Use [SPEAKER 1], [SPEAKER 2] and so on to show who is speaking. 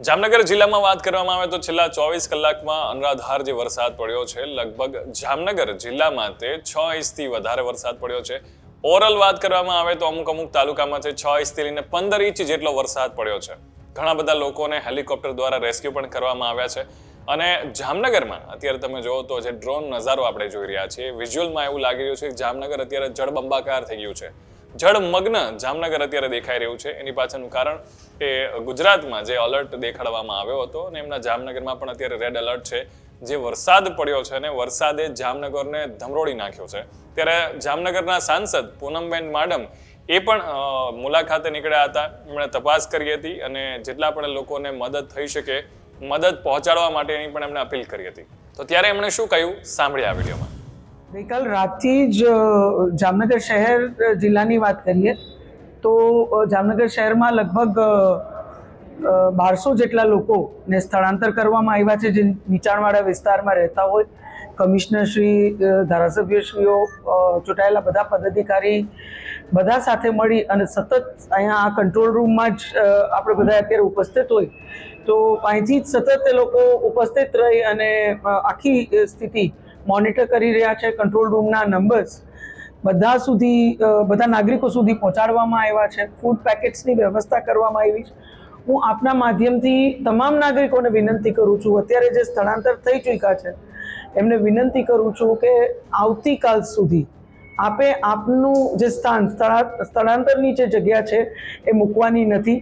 [SPEAKER 1] જામનગર જિલ્લામાં વાત કરવામાં આવે તો છેલ્લા ચોવીસ કલાકમાં અનરાધાર જે વરસાદ પડ્યો છે, લગભગ જામનગર જિલ્લામાં તે છ ઇંચથી વધારે વરસાદ પડ્યો છે. ઓવરઓલ વાત કરવામાં આવે તો અમુક અમુક તાલુકામાં છે, છ ઇંચથી લઈને પંદર ઇંચ જેટલો વરસાદ પડ્યો છે. ઘણા બધા લોકોને હેલિકોપ્ટર દ્વારા રેસ્ક્યુ પણ કરવામાં આવ્યા છે. અને જામનગરમાં અત્યારે તમે જુઓ તો જે ડ્રોન નજારો આપણે જોઈ રહ્યા છીએ, વિઝ્યુઅલમાં એવું લાગી રહ્યું છે કે જામનગર અત્યારે જળબંબાકાર થઈ ગયું છે. જળમગ્ન જામનગર અત્યારે દેખાઈ રહ્યું છે. એની પાછળનું કારણ એ ગુજરાતમાં જે અલર્ટ દેખાડવામાં આવ્યો હતો અને એમના જામનગરમાં પણ અત્યારે રેડ અલર્ટ છે. જે વરસાદ પડ્યો છે અને વરસાદે જામનગરને ધમરોડી નાખ્યો છે. ત્યારે જામનગરના સાંસદ પૂનમબેન માડમ એ પણ મુલાકાતે નીકળ્યા હતા. એમણે તપાસ કરી હતી અને જેટલા પણ લોકોને મદદ થઈ શકે, મદદ પહોંચાડવા માટેની પણ એમણે અપીલ કરી હતી. તો ત્યારે એમણે શું કહ્યું? સાંભળ્યા આ વિડીયોમાં.
[SPEAKER 2] ગઈકાલ રાતથી જ જામનગર શહેર જિલ્લાની વાત કરીએ, તો જામનગર શહેરમાં લગભગ બારસો જેટલા લોકોને સ્થળાંતર કરવામાં આવ્યા છે, જે નીચાણવાળા વિસ્તારમાં રહેતા હોય. કમિશનરશ્રી ધારાસભ્યશ્રીઓ ચૂંટાયેલા બધા પદાધિકારી બધા સાથે મળી અને સતત અહીંયા આ કંટ્રોલ રૂમમાં જ આપણે બધા અત્યારે ઉપસ્થિત હોય, તો અહીંથી જ સતત એ લોકો ઉપસ્થિત રહી અને આખી સ્થિતિ મોનિટર કરી રહ્યા છે કંટ્રોલ રૂમના નંબર્સ બધા સુધી બધા નાગરિકો સુધી પહોંચાડવામાં આવ્યા છે. ફૂડ પેકેટ્સની વ્યવસ્થા કરવામાં આવી છે. હું આપના માધ્યમથી તમામ નાગરિકોને વિનંતી કરું છું, અત્યારે જે સ્થળાંતર થઈ ચૂક્યા છે, એમને વિનંતી કરું છું કે આવતીકાલ સુધી આપે આપનું જે સ્થાન સ્થળાંતરની જે જગ્યા છે, એ મૂકવાની નથી.